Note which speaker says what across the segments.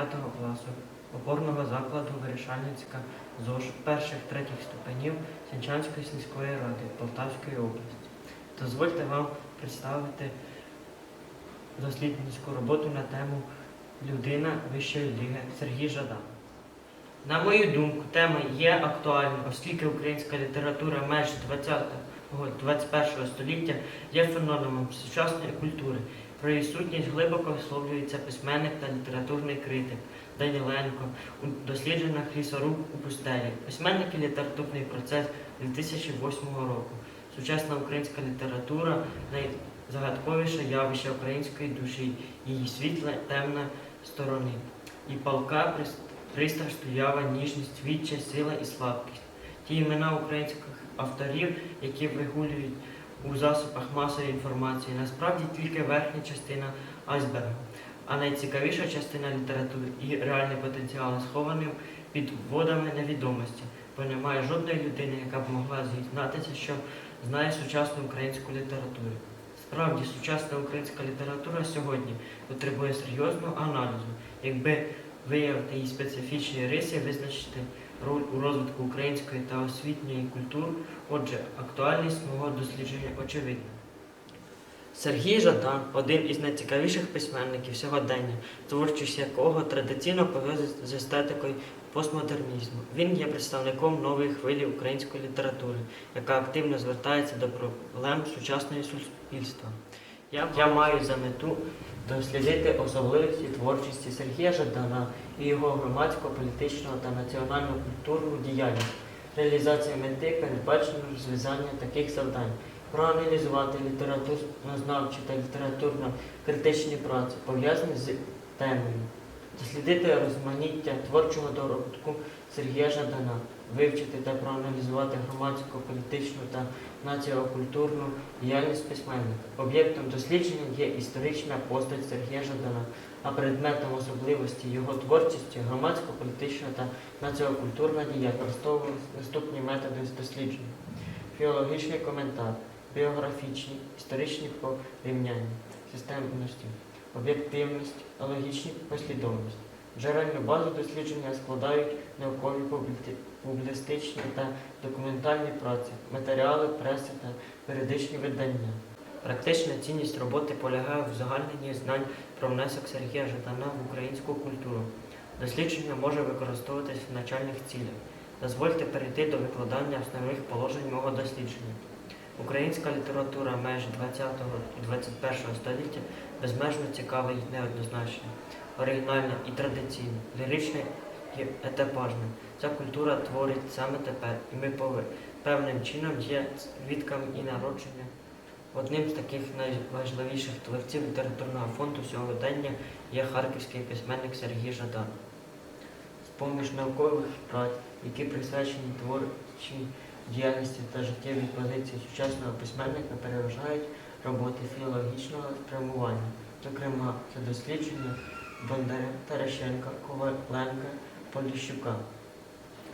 Speaker 1: 9 класу опорного закладу Вирішальницька ЗОЖ перших третіх ступенів Сінчанської сільської ради Полтавської області. Дозвольте вам представити дослідницьку роботу на тему Людина вищої ліги Сергій Жадан. На мою думку, тема є актуальною, оскільки українська література меж 20-21 століття є феноменом сучасної культури. Про її сутність глибоко висловлюється письменник та літературний критик Даніленко у дослідженнях лісоруб у пустелі. Письменник і літературний процес 2008 року. Сучасна українська література найзагадковіше явище української душі, її світла, темна сторони. І палка прис- пристрасть, уява, ніжність, відчай, сила і слабкість. Ті імена українських авторів, які вигулюють у засобах масової інформації, насправді тільки верхня частина айсберга. А найцікавіша частина літератури і реальний потенціал схований під водами невідомості, бо немає жодної людини, яка б могла зізнатися, що знає сучасну українську літературу. Справді, сучасна українська література сьогодні потребує серйозного аналізу, якби виявити її специфічні риси, визначити роль у розвитку української та освітньої культур. Отже, актуальність мого дослідження очевидна. Сергій Жадан один із найцікавіших письменників сьогодення, творчість якого традиційно пов'язана з естетикою постмодернізму. Він є представником нової хвилі української літератури, яка активно звертається до проблем сучасного суспільства. Я, я маю за мету дослідити особливості творчості Сергія Жадана і його громадсько-політичного та національно-культурну діяльність. Реалізація мети передбачено розв'язання таких завдань. Проаналізувати літературнознавчі та літературно-критичні праці, пов'язані з темою, дослідити розманіття творчого доробку Сергія Жадана, вивчити та проаналізувати громадську, політичну та націокультурну діяльність письменника. Об'єктом дослідження є історична постать Сергія Жадана, а предметом особливості його творчості громадсько-політична та націокультурна діяльність. Наступні методи дослідження. Філологічний коментар, біографічні, історичні порівняння, системності, об'єктивність, логічні послідовність. Джерельну базу дослідження складають наукові публістичні та документальні праці, матеріали, преси та періодичні видання. Практична цінність роботи полягає в загальненні знань про внесок Сергія Жадана в українську культуру. Дослідження може використовуватись в навчальних цілях. Дозвольте перейти до викладання основних положень мого дослідження. Українська література меж 20 і 21 століття безмежно цікава і неоднозначна, оригінальна і традиційна, лірична і етапажна. Ця культура творить саме тепер, і ми певним чином є свідками і народження. Одним з таких найважливіших творців літературного фонду сьогодення є харківський письменник Сергій Жадан. З-поміж наукових праць, які присвячені творчій діяльності та життєвій позиції сучасного письменника переважають роботи філологічного спрямування, зокрема це дослідження Бондаря, Терещенка, Коваленка, Поліщука,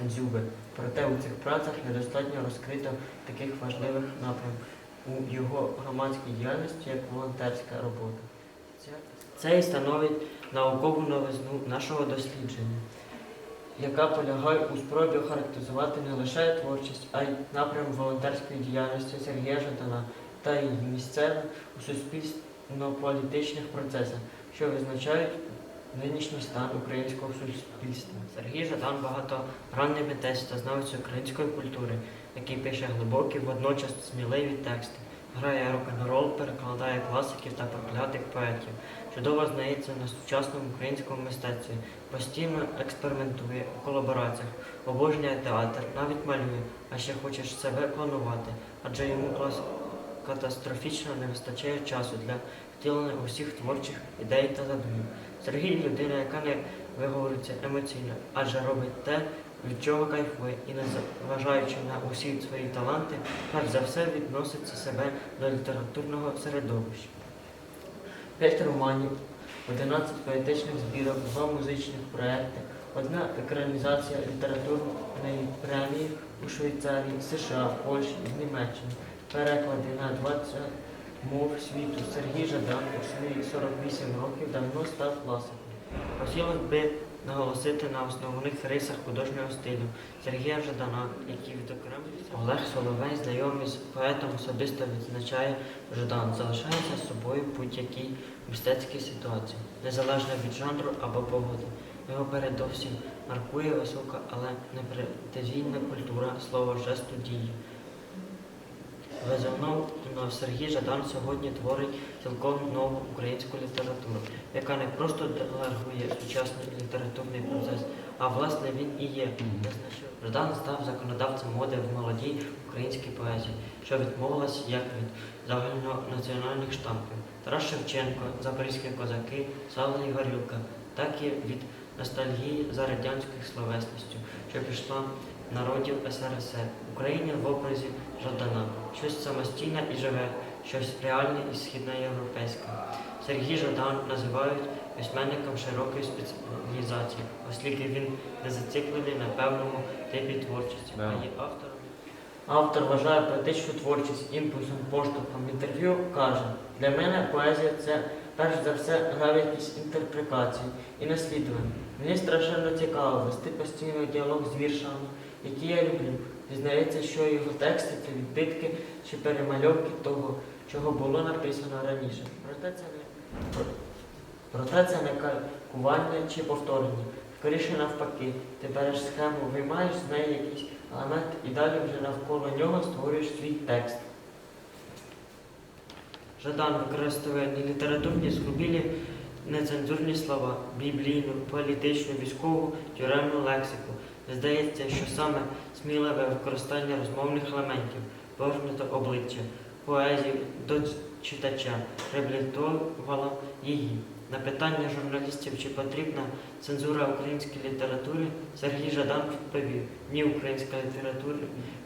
Speaker 1: Дзюби. Проте у цих працях недостатньо розкрито таких важливих напрямків у його громадській діяльності, як волонтерська робота. Це- і становить наукову новизну нашого дослідження яка полягає у спробі охарактеризувати не лише творчість, а й напрям волонтерської діяльності Сергія Жадана та її місцеве у суспільно-політичних процесах, що визначають нинішній стан українського суспільства. Сергій Жадан багатогранний та знавець української культури, який пише глибокі, водночас сміливі тексти. Грає рок-н-рол, перекладає класиків та проклятих поетів. Чудово знається на сучасному українському мистецтві, постійно експериментує у колабораціях, обожнює театр, навіть малює, а ще хоче себе планувати, адже йому клас катастрофічно не вистачає часу для втілення усіх творчих ідей та задумів. Сергій людина, яка не виговорюється емоційно, адже робить те, від чого кайфує, і не зважаючи на усі свої таланти, перш за все відноситься себе до літературного середовища. П'ять романів, 11 поетичних збірок, два музичних проекти, одна екранізація літературної премії у Швейцарії, США, Польщі і Німеччині, переклади на 20 мов світу Сергій Жадан у свої 48 років давно став класиком. Хотілося би наголосити на основних рисах художнього стилю Сергія Жадана, який відокремлюється. Олег Соловей, знайомий з поетом, особисто відзначає Жадан, залишається з собою в будь-якій мистецькій ситуації, незалежно від жанру або погоди. Його передовсім маркує висока, але непретензійна культура слова жесту дії. Безумовно, Сергій Жадан сьогодні творить цілком нову українську літературу, яка не просто делегує сучасний літературний процес, а власне він і є. Жадан став законодавцем моди в молодій українській поезії, що відмовилась як від загальнонаціональних штампів. Тарас Шевченко, Запорізькі козаки, Савла і Горілка, так і від ностальгії за радянською словесністю, що пішла народів СРСР, Україні в образі Жадана, щось самостійне і живе, щось реальне і східноєвропейське. Сергій Жадан називають письменником широкої спеціалізації, оскільки він не зациклений на певному типі творчості, а є автором. Автор вважає поетичну творчість імпульсом, поштовхом. Інтерв'ю каже, для мене поезія це перш за все гра в якісь інтерпретації і наслідування. Мені страшенно цікаво вести постійний діалог з віршами, які я люблю. Дізнається, що його тексти це відбитки чи перемальовки того, чого було написано раніше. Проте це не про- проте це не калькування чи повторення. Скоріше навпаки, ти береш схему, виймаєш з неї якийсь елемент і далі вже навколо нього створюєш свій текст. Жадан використовує літературні скубілі, нецензурні слова, біблійну, політичну, військову, тюремну лексику. Здається, що саме сміливе використання розмовних елементів, повернуто обличчя, поезії до читача, реабілітувало її. На питання журналістів, чи потрібна цензура українській літературі, Сергій Жадан відповів, ні українська література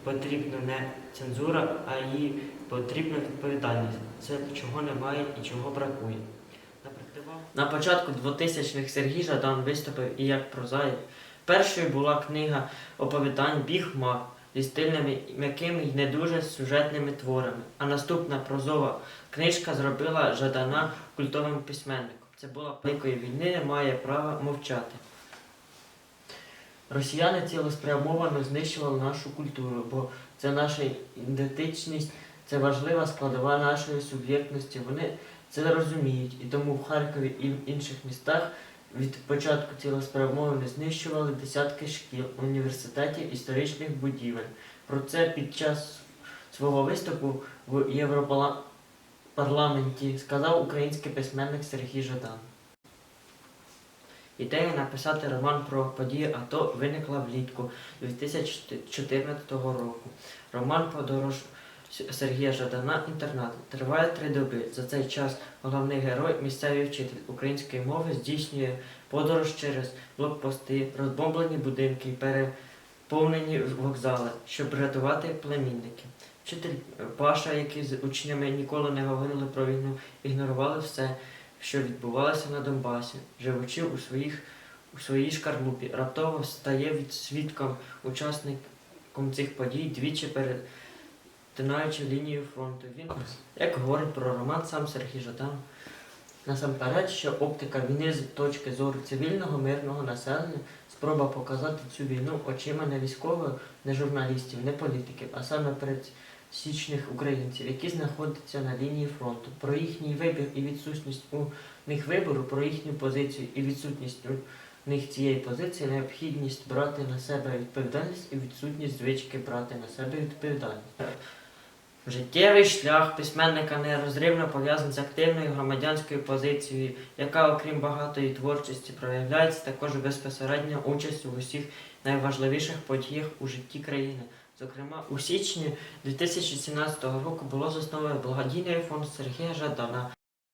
Speaker 1: потрібна не цензура, а їй потрібна відповідальність. Це чого немає і чого бракує. На початку 2000-х Сергій Жадан виступив і як прозаїк. Першою була книга оповідань Біг Мак зі стильними, м'якими і не дуже сюжетними творами. А наступна прозова книжка зробила Жадана культовим письменником. Це була великої війни, не має права мовчати. Росіяни цілеспрямовано знищували нашу культуру, бо це наша ідентичність, це важлива складова нашої суб'єктності. Вони це розуміють, і тому в Харкові і в інших містах від початку цілеспрямовано знищували десятки шкіл, університетів, історичних будівель. Про це під час свого виступу в Європарламенті сказав український письменник Сергій Жадан. Ідея написати роман про події АТО виникла влітку 2014 року. Роман Подорож Сергія Жадана інтернат триває три доби. За цей час головний герой, місцевий вчитель української мови, здійснює подорож через блокпости, розбомблені будинки, переповнені вокзали, щоб рятувати племінників. Вчитель Паша, який з учнями ніколи не говорили про війну, ігнорували все, що відбувалося на Донбасі, живучи у своїх у своїй шкарлупі, раптово стає від свідком, учасником цих подій, двічі перетинаючи лінію фронту. Він, як говорить про роман сам Сергій Жадан, насамперед, що оптика війни з точки зору цивільного мирного населення, спроба показати цю війну очима не військових, не журналістів, не політиків, а саме пересічних українців, які знаходяться на лінії фронту, про їхній вибір і відсутність у них вибору, про їхню позицію і відсутність у них цієї позиції, необхідність брати на себе відповідальність і відсутність звички брати на себе відповідальність. Життєвий шлях письменника нерозривно пов'язаний з активною громадянською позицією, яка, окрім багатої творчості, проявляється також безпосередньо участю в усіх найважливіших подіях у житті країни. Зокрема, у січні 2017 року було засновано благодійний фонд Сергія Жадана.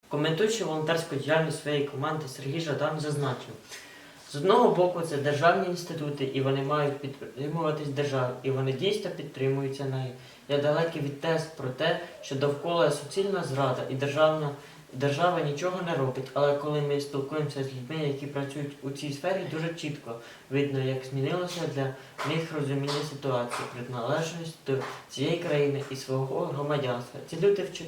Speaker 1: Коментуючи волонтерську діяльність своєї команди, Сергій Жадан зазначив, з одного боку, це державні інститути, і вони мають підтримуватись державою, і вони дійсно підтримуються нею. Я далекий від тез про те, що довкола суцільна зрада і державна держава нічого не робить. Але коли ми спілкуємося з людьми, які працюють у цій сфері, дуже чітко видно, як змінилося для них розуміння ситуації, приналежність до цієї країни і свого громадянства. Ці люди вчи-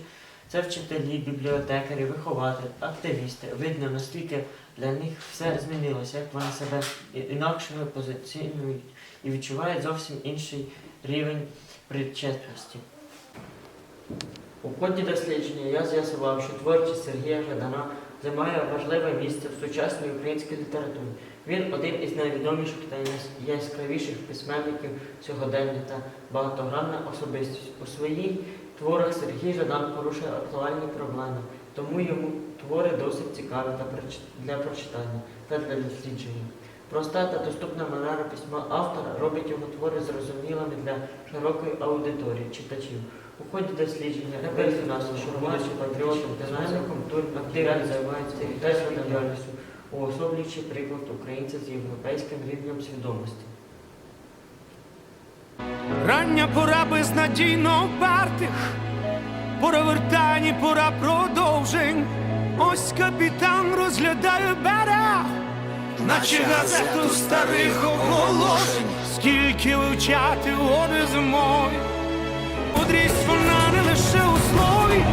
Speaker 1: Це вчителі, бібліотекарі, вихователі, активісти. Видно, наскільки для них все змінилося, як вони себе і- інакше позиціонують і відчувають зовсім інший рівень причетності. У ході дослідження я з'ясував, що творчість Сергія Жадана займає важливе місце в сучасній українській літературі. Він один із найвідоміших та найяскравіших письменників сьогодення та багатогранна особистість. У своїх творах Сергій Жадан порушує актуальні проблеми, тому йому твори досить цікаві для прочитання та для дослідження. Проста та доступна манера письма автора робить його твори зрозумілими для широкої аудиторії читачів. У ході дослідження що громадським патріотом, динаміком, турбо активно займається теж діяльністю, уособлюючи приклад українця з європейським рівнем свідомості.
Speaker 2: Рання пора безнадійно партих, пора вертань, пора продовжень. Ось капітан розглядає берег, наче газету старих оголошень. Скільки вивчати води зимою, Мудрість вона не лише у слові.